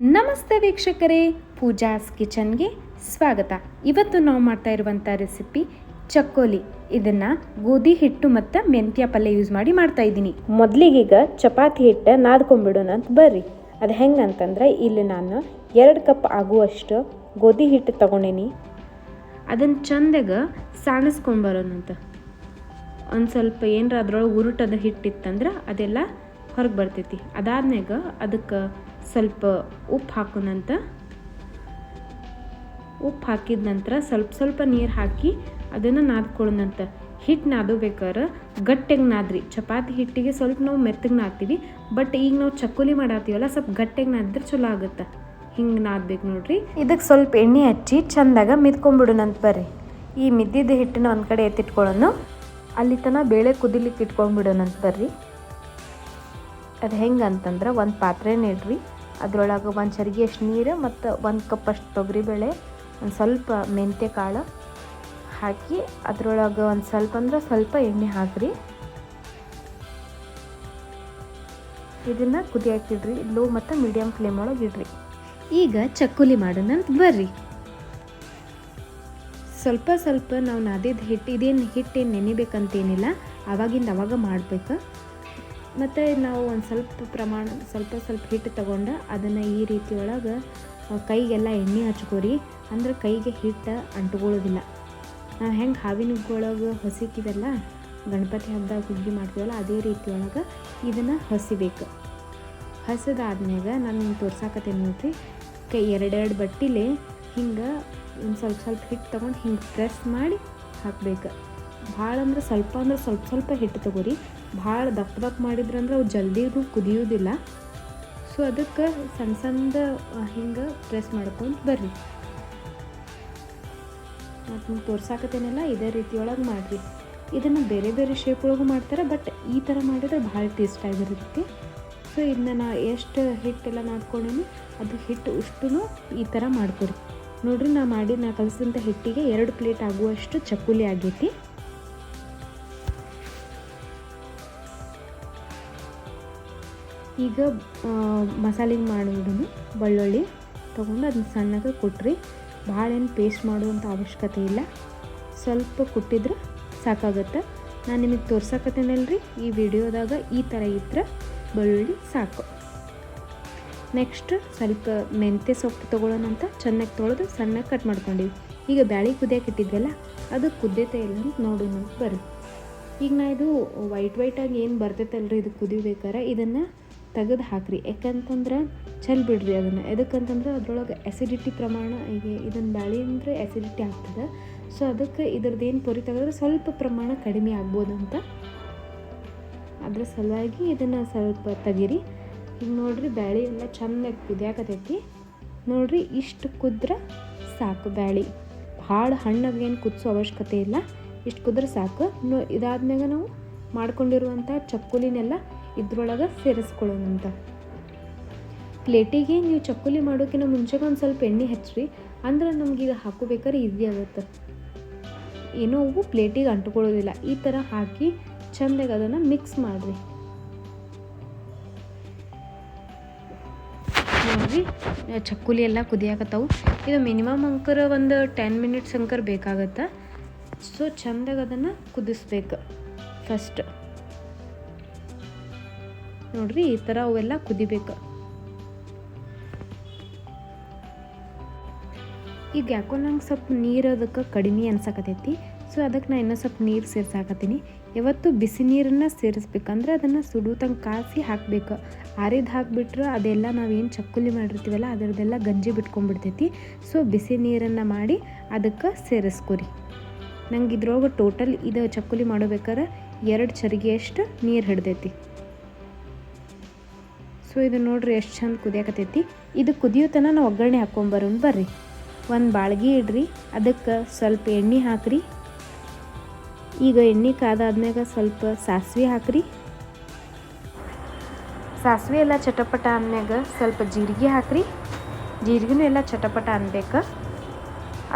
ನಮಸ್ತೆ ವೀಕ್ಷಕರೇ ಪೂಜಾಸ್ ಕಿಚನ್ಗೆ ಸ್ವಾಗತ. ಇವತ್ತು ನಾವು ಮಾಡ್ತಾ ಇರುವಂಥ ರೆಸಿಪಿ ಚಕ್ಕೋಲಿ. ಇದನ್ನು ಗೋಧಿ ಹಿಟ್ಟು ಮತ್ತು ಮೆಂತ್ಯ ಪಲ್ಯ ಯೂಸ್ ಮಾಡಿ ಮಾಡ್ತಾ ಇದ್ದೀನಿ. ಮೊದಲಿಗೀಗ ಚಪಾತಿ ಹಿಟ್ಟು ನಾದ್ಕೊಂಡ್ಬಿಡೋಣ ಅಂತ ಬರ್ರಿ. ಅದು ಹೆಂಗೆ ಅಂತಂದ್ರೆ ಇಲ್ಲಿ ನಾನು ಎರಡು ಕಪ್ ಆಗುವಷ್ಟು ಗೋಧಿ ಹಿಟ್ಟು ತಗೊಂಡೇನಿ. ಅದನ್ನು ಚಂದಾಗ ಸಾಣಿಸ್ಕೊಂಡ್ಬರೋಣಂತ ಒಂದು ಸ್ವಲ್ಪ ಏನರ ಅದ್ರೊಳಗೆ ಉರುಟದ ಹಿಟ್ಟಿತ್ತಂದ್ರೆ ಅದೆಲ್ಲ ಹೊರಗೆ ಬರ್ತೈತಿ. ಅದಾದ್ಮ್ಯಾಗ ಅದಕ್ಕೆ ಸ್ವಲ್ಪ ಉಪ್ಪು ಹಾಕೋಣಂತ ಉಪ್ಪು ಹಾಕಿದ ನಂತರ ಸ್ವಲ್ಪ ಸ್ವಲ್ಪ ನೀರು ಹಾಕಿ ಅದನ್ನು ನಾದ್ಕೊಳ್ಳೋಣಂತ ಹಿಟ್ಟು ನಾದಬೇಕಾದ್ರೆ ಗಟ್ಟಿಗೆ ನಾದ್ರಿ. ಚಪಾತಿ ಹಿಟ್ಟಿಗೆ ಸ್ವಲ್ಪ ನಾವು ಮೆತ್ತಗೆ ನಾದ್ತೀವಿ. ಬಟ್ ಈಗ ನಾವು ಚಕ್ಕುಲಿ ಮಾಡಾತೀವಲ್ಲ ಸ್ವಲ್ಪ ಗಟ್ಟಿಗೆ ನಾದಿದ್ರೆ ಚಲೋ ಆಗುತ್ತೆ. ಹಿಂಗೆ ನಾದಬೇಕು ನೋಡ್ರಿ. ಇದಕ್ಕೆ ಸ್ವಲ್ಪ ಎಣ್ಣೆ ಹಚ್ಚಿ ಚಂದಾಗ ಮಿದ್ಕೊಂಡ್ಬಿಡೋಣಂತ ಬರ್ರಿ. ಈ ಮಿದ್ದಿದ್ದ ಹಿಟ್ಟನ್ನ ಒಂದು ಕಡೆ ಎತ್ತಿಟ್ಕೊಳ್ಳೋಣ ಅಲ್ಲಿ ತನಕ ಬೇಳೆ ಕುದಿಲಿಕ್ಕೆ ಇಟ್ಕೊಂಡ್ಬಿಡೋಣಂತ ಬರ್ರಿ. ಅದು ಹೆಂಗೆ ಅಂತಂದ್ರೆ ಒಂದು ಪಾತ್ರೆನ ಇಡ್ರಿ, ಅದರೊಳಗೆ ಒಂದು ಚರಿಗೆ ಅಷ್ಟು ನೀರು ಮತ್ತು ಒಂದು ಕಪ್ ಅಷ್ಟು ತೊಗರಿಬೇಳೆ ಒಂದು ಸ್ವಲ್ಪ ಮೆಂತ್ಯ ಕಾಳು ಹಾಕಿ ಅದರೊಳಗೆ ಒಂದು ಸ್ವಲ್ಪ ಅಂದ್ರೆ ಸ್ವಲ್ಪ ಎಣ್ಣೆ ಹಾಕ್ರಿ. ಇದನ್ನು ಕುದಿಯಾಕಿಡ್ರಿ ಲೋ ಮತ್ತು ಮೀಡಿಯಮ್ ಫ್ಲೇಮ್ ಒಳಗೆ ಇಡ್ರಿ. ಈಗ ಚಕ್ಕುಲಿ ಮಾಡೋಣ ಬರ್ರಿ. ಸ್ವಲ್ಪ ಸ್ವಲ್ಪ ನಾವು ನಾದಿದ ಹಿಟ್ಟು, ಇದೇನು ಹಿಟ್ಟೇನು ನೆನಿಬೇಕಂತೇನಿಲ್ಲ, ಆವಾಗಿಂದ ಅವಾಗ ಮಾಡಬೇಕು. ಮತ್ತು ನಾವು ಒಂದು ಸ್ವಲ್ಪ ಪ್ರಮಾಣ, ಸ್ವಲ್ಪ ಸ್ವಲ್ಪ ಹಿಟ್ಟು ತಗೊಂಡು ಅದನ್ನು ಈ ರೀತಿ ಒಳಗೆ ಕೈಗೆಲ್ಲ ಎಣ್ಣೆ ಹಚ್ಕೋರಿ. ಅಂದ್ರೆ ಕೈಗೆ ಹಿಟ್ಟು ಅಂಟ್ಕೊಳ್ಳೋದಿಲ್ಲ. ನಾವು ಹೆಂಗೆ ಹಾವಿನ ಒಳಗೆ ಹೊಸಿತೀವಲ್ಲ ಗಣಪತಿ ಹಬ್ಬದಾಗ ಹುಗ್ಗಿ ಮಾಡ್ತೀವಲ್ಲ, ಅದೇ ರೀತಿ ಒಳಗೆ ಇದನ್ನು ಹಸಿಬೇಕು. ಹಸಿದಾದ್ಮ್ಯಾಗ ನಾನು ತೋರ್ಸಾಕತ್ತೇನೆ ನೋಡ್ರಿ. ಕೈ ಎರಡೆರಡು ಬಟ್ಟಿಲಿ ಹಿಂಗೆ ಒಂದು ಸ್ವಲ್ಪ ಸ್ವಲ್ಪ ಹಿಟ್ಟು ತೊಗೊಂಡು ಹಿಂಗೆ ಪ್ರೆಸ್ ಮಾಡಿ ಹಾಕ್ಬೇಕು. ಭಾಳ ಅಂದ್ರೆ ಸ್ವಲ್ಪ ಅಂದ್ರೆ ಸ್ವಲ್ಪ ಸ್ವಲ್ಪ ಹಿಟ್ಟು ತಗೋರಿ. ಭಾಳ ದಪ್ಪ ದಪ್ಪ ಮಾಡಿದ್ರಂದ್ರೆ ಅವು ಜಲ್ದಿಗೂ ಕುದಿಯೋದಿಲ್ಲ ಸೊ ಅದಕ್ಕೆ ಸಣ್ಣ ಸಣ್ಣದ ಹಿಂಗೆ ಪ್ರೆಸ್ ಮಾಡ್ಕೊಂಡು ಬರ್ರಿ. ಮತ್ತು ನಿಮ್ಗೆ ತೋರ್ಸಾಕತ್ತೇನಲ್ಲ, ಇದೇ ರೀತಿಯೊಳಗೆ ಮಾಡಿರಿ. ಇದನ್ನು ಬೇರೆ ಬೇರೆ ಶೇಪ್ ಒಳಗೂ ಮಾಡ್ತಾರೆ ಬಟ್ ಈ ಥರ ಮಾಡಿದ್ರೆ ಭಾಳ ಟೇಸ್ಟ್ ಆಗಿರುತ್ತೆ. ಸೊ ಇದನ್ನ ನಾ ಎಷ್ಟು ಹಿಟ್ಟೆಲ್ಲ ನಾದ್ಕೊಂಡೇನಿ ಅದು ಹಿಟ್ಟು ಅಷ್ಟು ಈ ಥರ ಮಾಡ್ಕೊಡಿ ನೋಡ್ರಿ, ನಾ ಮಾಡಿ ನಾ ಕಲಿಸಿದಂಥ ಹಿಟ್ಟಿಗೆ ಎರಡು ಪ್ಲೇಟ್ ಆಗುವಷ್ಟು ಚಕ್ಕುಲಿ ಆಗೈತಿ. ಈಗ ಮಸಾಲೆಗೆ ಮಾಡೋದನ್ನು ಬೆಳ್ಳುಳ್ಳಿ ತೊಗೊಂಡು ಅದನ್ನ ಸಣ್ಣಗೆ ಕೊಟ್ರಿ. ಭಾಳ ಏನು ಪೇಸ್ಟ್ ಮಾಡುವಂಥ ಅವಶ್ಯಕತೆ ಇಲ್ಲ. ಸ್ವಲ್ಪ ಕುಟ್ಟಿದ್ರೆ ಸಾಕಾಗುತ್ತೆ. ನಾನು ನಿಮಗೆ ತೋರ್ಸಕತ್ತೇನಲ್ರಿ? ಈ ವಿಡಿಯೋದಾಗ ಈ ಥರ ಇದ್ರೆ ಬೆಳ್ಳುಳ್ಳಿ ಸಾಕು. ನೆಕ್ಸ್ಟ್ ಸ್ವಲ್ಪ ಮೆಂತ್ಯ ಸೊಪ್ಪು ತೊಗೊಳ್ಳೋಣ ಅಂತ ಚೆನ್ನಾಗಿ ತೊಳೆದು ಸಣ್ಣಗೆ ಕಟ್ ಮಾಡ್ಕೊಂಡಿವಿ. ಈಗ ಬ್ಯಾಳಿ ಕುದಿಯಕ್ಕೆ ಇಟ್ಟಿದ್ವಲ್ಲ, ಅದು ಕುದ್ದೈತೆ ಇಲ್ಲ ಅಂತ ನೋಡಿ ಬರ್ರಿ ಈಗ ನಾ ಇದು ವೈಟ್ ವೈಟಾಗಿ ಏನು ಬರ್ತೈತಲ್ರಿ ಇದು ಕುದಿಬೇಕಾರೆ, ಇದನ್ನು ತೆಗೆದು ಹಾಕ್ರಿ ಯಾಕಂತಂದ್ರೆ ಚೆಲ್ ಬಿಡ್ರಿ ಅದನ್ನು. ಎದಕ್ಕಂತಂದ್ರೆ ಅದ್ರೊಳಗೆ ಆ್ಯಸಿಡಿಟಿ ಪ್ರಮಾಣ ಈಗ ಇದನ್ನು ಬ್ಯಾಳಿ ಅಂದರೆ ಆ್ಯಸಿಡಿಟಿ ಆಗ್ತದೆ. ಸೊ ಅದಕ್ಕೆ ಇದ್ರದ್ದು ಏನು ಪೊರಿ ತೆಗೆದ್ರೆ ಸ್ವಲ್ಪ ಪ್ರಮಾಣ ಕಡಿಮೆ ಆಗ್ಬೋದು ಅಂತ. ಅದ್ರ ಸಲುವಾಗಿ ಇದನ್ನು ಸ್ವಲ್ಪ ತೆಗೀರಿ. ಈಗ ನೋಡ್ರಿ ಬ್ಯಾಳಿ ಎಲ್ಲ ಚೆನ್ನಾಗಿ ಕುದಿಯಾಕತೈತಿ ನೋಡ್ರಿ ಇಷ್ಟು ಕುದ್ರೆ ಸಾಕು ಬ್ಯಾಳಿ. ಭಾಳ ಹಣ್ಣಾಗಿ ಏನು ಕುದಿಸೋ ಅವಶ್ಯಕತೆ ಇಲ್ಲ. ಇಷ್ಟು ಕುದ್ರೆ ಸಾಕು. ನೋ ಇದಾದ್ಮ್ಯಾಗ ನಾವು ಮಾಡ್ಕೊಂಡಿರುವಂಥ ಚಕ್ಕುಲಿನೆಲ್ಲ ಇದ್ರೊಳಗೆ ಸೇರಿಸ್ಕೊಳ್ಳೋಣಂತ. ಪ್ಲೇಟಿಗೆ ನೀವು ಚಕ್ಕುಲಿ ಮಾಡೋಕ್ಕಿಂತ ಮುಂಚೆಗೆ ಒಂದು ಸ್ವಲ್ಪ ಎಣ್ಣೆ ಹಚ್ಚಿರಿ ಅಂದ್ರೆ ನಮ್ಗೆ ಈಗ ಹಾಕೋಬೇಕಾದ್ರೆ ಈಸಿ ಆಗುತ್ತೆ. ಏನೋ ಅವು ಪ್ಲೇಟಿಗೆ ಅಂಟ್ಕೊಳ್ಳೋದಿಲ್ಲ, ಈ ಥರ ಹಾಕಿ ಚೆಂದಾಗಿ ಅದನ್ನು ಮಿಕ್ಸ್ ಮಾಡಿರಿ. ನೋಡ್ರಿ, ಚಕ್ಕುಲಿ ಎಲ್ಲ ಕುದಿಯಾಕತ್ತವು. ಇದು ಮಿನಿಮಮ್ ಅಂಕರ ಒಂದು ಟೆನ್ ಮಿನಿಟ್ಸ್ ಅಂಕರ್ ಬೇಕಾಗತ್ತೆ. ಸೊ ಚೆಂದಾಗಿ ಅದನ್ನು ಕುದಿಸ್ಬೇಕು ಫಸ್ಟ್ ನೋಡ್ರಿ ಈ ಥರ ಅವೆಲ್ಲ ಕುದಿಬೇಕು. ಈಗ ಯಾಕೋ ನಂಗೆ ಸ್ವಲ್ಪ ನೀರು ಅದಕ್ಕೆ ಕಡಿಮೆ ಅನ್ಸಕತೈತಿ. ಸೊ ಅದಕ್ಕೆ ನಾನು ಇನ್ನೂ ಸ್ವಲ್ಪ ನೀರು ಸೇರ್ಸಾಕತ್ತೀನಿ. ಯಾವತ್ತು ಬಿಸಿ ನೀರನ್ನು ಸೇರಿಸ್ಬೇಕಂದ್ರೆ ಅದನ್ನು ಸುಡು ತಂಗ ಕಾಸಿ ಹಾಕಬೇಕು. ಆರಿದ ಹಾಕಿಬಿಟ್ರೆ ಅದೆಲ್ಲ ನಾವೇನು ಚಕ್ಕುಲಿ ಮಾಡಿರ್ತೀವಲ್ಲ, ಅದರದ್ದೆಲ್ಲ ಗಂಜಿ ಬಿಟ್ಕೊಂಡ್ಬಿಡ್ತೈತಿ. ಸೊ ಬಿಸಿ ನೀರನ್ನು ಮಾಡಿ ಅದಕ್ಕೆ ಸೇರಿಸ್ಕೊರಿ. ನಂಗೆ ಇದ್ರೊಳಗೆ ಟೋಟಲ್ ಇದು ಚಕ್ಕುಲಿ ಮಾಡಬೇಕಾದ್ರೆ ಎರಡು ಚರಿಗೆಯಷ್ಟು ನೀರು ಹಿಡ್ದೈತಿ. ಸೊ ಇದು ನೋಡ್ರಿ ಎಷ್ಟು ಚಂದ ಕುದಿಯಾಕತೈತಿ ಇದು ಕುದಿಯೋ ತನಕ ನಾವು ಒಗ್ಗರಣೆ ಹಾಕ್ಕೊಂಬರೋಣ ಬರ್ರಿ. ಒಂದು ಬಾಳ್ಗಿ ಇಡ್ರಿ, ಅದಕ್ಕೆ ಸ್ವಲ್ಪ ಎಣ್ಣೆ ಹಾಕ್ರಿ. ಈಗ ಎಣ್ಣೆ ಕಾದಾದ್ಮ್ಯಾಗ ಸ್ವಲ್ಪ ಸಾಸಿವೆ ಹಾಕ್ರಿ. ಸಾಸಿವೆ ಎಲ್ಲ ಚಟಪಟ ಅಂದ್ಮ್ಯಾಗ ಸ್ವಲ್ಪ ಜೀರಿಗೆ ಹಾಕ್ರಿ. ಜೀರಿಗೆನೂ ಎಲ್ಲ ಚಟಪಟ ಅನ್ಬೇಕು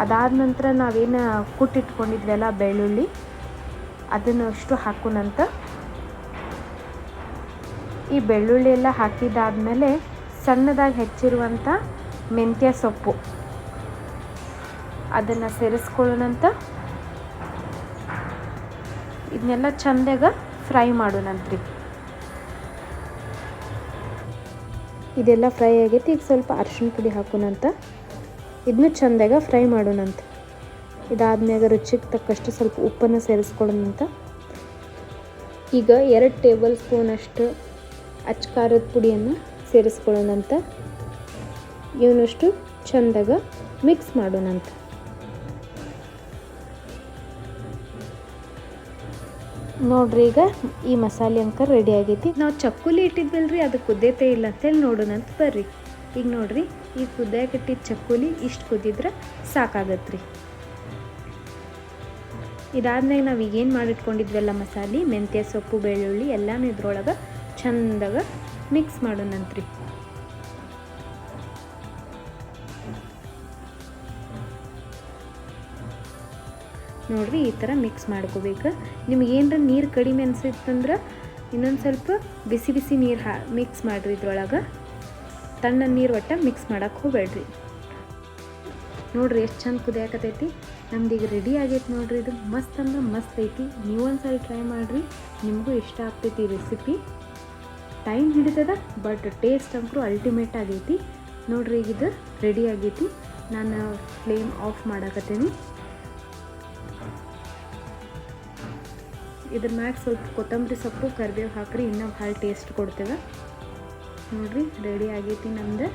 ಅದಾದ ನಂತರ ನಾವೇನು ಕುಟ್ಟಿಟ್ಕೊಂಡಿದ್ವಲ್ಲ ಬೆಳ್ಳುಳ್ಳಿ, ಅದನ್ನು ಅಷ್ಟು ಹಾಕೋಣಂತ ಈ ಬೆಳ್ಳುಳ್ಳಿ ಎಲ್ಲ ಹಾಕಿದಾದ್ಮೇಲೆ ಸಣ್ಣದಾಗಿ ಹೆಚ್ಚಿರುವಂಥ ಮೆಂತ್ಯ ಸೊಪ್ಪು. ಅದನ್ನು ಸೇರಿಸ್ಕೊಳ್ಳೋಣಂತ ಇದನ್ನೆಲ್ಲ ಚಂದಾಗ ಫ್ರೈ ಮಾಡೋಣಂತ್ರಿ. ಇದೆಲ್ಲ ಫ್ರೈ ಆಗೈತಿ, ಈಗ ಸ್ವಲ್ಪ ಅರ್ಶಿನ ಪುಡಿ ಹಾಕೋಣಂತ ಇದನ್ನು ಚಂದಾಗ ಫ್ರೈ ಮಾಡೋಣಂತ ಇದಾದ್ಮ್ಯಾಗ ರುಚಿಗೆ ತಕ್ಕಷ್ಟು ಸ್ವಲ್ಪ ಉಪ್ಪನ್ನು ಸೇರಿಸ್ಕೊಳ್ಳೋಣಂತ ಈಗ ಎರಡು ಟೇಬಲ್ ಸ್ಪೂನಷ್ಟು ಅಚ್ಚ ಖಾರದ ಪುಡಿಯನ್ನು ಸೇರಿಸ್ಕೊಳ್ಳೋಣಂತ. ಇವನಷ್ಟು ಚಂದಾಗ ಮಿಕ್ಸ್ ಮಾಡೋಣಂತ. ನೋಡ್ರಿ ಈಗ ಈ ಮಸಾಲೆ ಅಂಕ ರೆಡಿ ಆಗೈತಿ. ನಾವು ಚಕ್ಕುಲಿ ಇಟ್ಟಿದ್ವಲ್ರಿ, ಅದು ಕುದ್ದೇತೇ ಇಲ್ಲ ಅಂತೇಳಿ ನೋಡೋಣಂತ ಬರ್ರಿ. ಈಗ ನೋಡ್ರಿ, ಈ ಕುದ್ದಾಗ ಇಟ್ಟಿದ್ದ ಚಕ್ಕುಲಿ ಇಷ್ಟು ಕುದ್ದಿದ್ರೆ ರೀ ಇದಾದ್ಮೇಲೆ ನಾವು ಈಗೇನು ಮಾಡಿಟ್ಕೊಂಡಿದ್ವಲ್ಲ ಮಸಾಲೆ, ಮೆಂತ್ಯ ಸೊಪ್ಪು, ಬೆಳ್ಳುಳ್ಳಿ ಎಲ್ಲನೂ ಇದ್ರೊಳಗೆ ಚಂದಾಗ ಮಿಕ್ಸ್ ಮಾಡೋಣಂತ್ರಿ ನೋಡ್ರಿ ಈ ಥರ ಮಿಕ್ಸ್ ಮಾಡ್ಕೋಬೇಕು. ನಿಮ್ಗೆ ಏನರ ನೀರು ಕಡಿಮೆ ಅನಿಸಿತ್ತಂದ್ರೆ ಇನ್ನೊಂದು ಸ್ವಲ್ಪ ಬಿಸಿ ಬಿಸಿ ನೀರು ಹಾ ಮಿಕ್ಸ್ ಮಾಡಿರಿ ಇದ್ರೊಳಗೆ. ತಣ್ಣ ನೀರು ಒಟ್ಟು ಮಿಕ್ಸ್ ಮಾಡೋಕ್ಕೆ ಹೋಗ್ಬೇಡ್ರಿ. ನೋಡ್ರಿ ಎಷ್ಟು ಚಂದ ಕುದಿಯಾಕತೈತಿ. ನಮ್ದು ಈಗ ರೆಡಿ ಆಗೈತೆ ನೋಡ್ರಿ ಇದು. ಮಸ್ತ್ ಅಂದ್ರೆ ಮಸ್ತ್ ಐತಿ. ನೀವು ಒಂದ್ಸಲ ಟ್ರೈ ಮಾಡಿರಿ. ನಿಮಗೂ ಇಷ್ಟ ಆಗ್ತೈತಿ ಈ ರೆಸಿಪಿ ಟೈಮ್ ಹಿಡಿತದ ಬಟ್ ಟೇಸ್ಟ್ ಅಂತೂ ಅಲ್ಟಿಮೇಟ್ ಆಗೈತಿ. ನೋಡ್ರಿ ಈಗ ಇದು ರೆಡಿ ಆಗೈತಿ. ನಾನು ಫ್ಲೇಮ್ ಆಫ್ ಮಾಡಾಕತ್ತೀನಿ. ಇದ್ರ ಮ್ಯಾಗ ಸ್ವಲ್ಪ ಕೊತ್ತಂಬರಿ ಸೊಪ್ಪು, ಕರಿಬೇವು ಹಾಕ್ರಿ, ಇನ್ನೂ ಭಾಳ ಟೇಸ್ಟ್ ಕೊಡ್ತೇವೆ. ನೋಡ್ರಿ ರೆಡಿ ಆಗೈತಿ ನಮ್ದು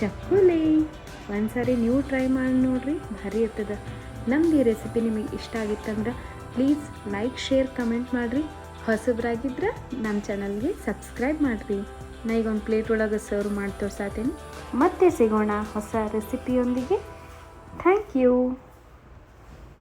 ಚಕ್ಕುಲಿ. ಒಂದ್ಸರಿ ನೀವು ಟ್ರೈ ಮಾಡಿ ನೋಡ್ರಿ, ಭಾರಿ ಇರ್ತದೆ. ನಮ್ದು ಈ ರೆಸಿಪಿ ನಿಮಗೆ ಇಷ್ಟ ಆಗಿತ್ತಂದ್ರೆ ಪ್ಲೀಸ್ ಲೈಕ್ ಶೇರ್ ಕಮೆಂಟ್ ಮಾಡಿರಿ. ಹೊಸಬ್ರಾಗಿದ್ರೆ ನಮ್ಮ ಚಾನಲ್ಗೆ ಸಬ್ಸ್ಕ್ರೈಬ್ ಮಾಡಿರಿ. ನಾ ಈಗ ಒಂದು ಪ್ಲೇಟ್ ಒಳಗೆ ಸರ್ವ್ ಮಾಡಿ ತೋರ್ಸಾತೀನಿ ಮತ್ತೆ ಸಿಗೋಣ ಹೊಸ ರೆಸಿಪಿಯೊಂದಿಗೆ ಥ್ಯಾಂಕ್ ಯು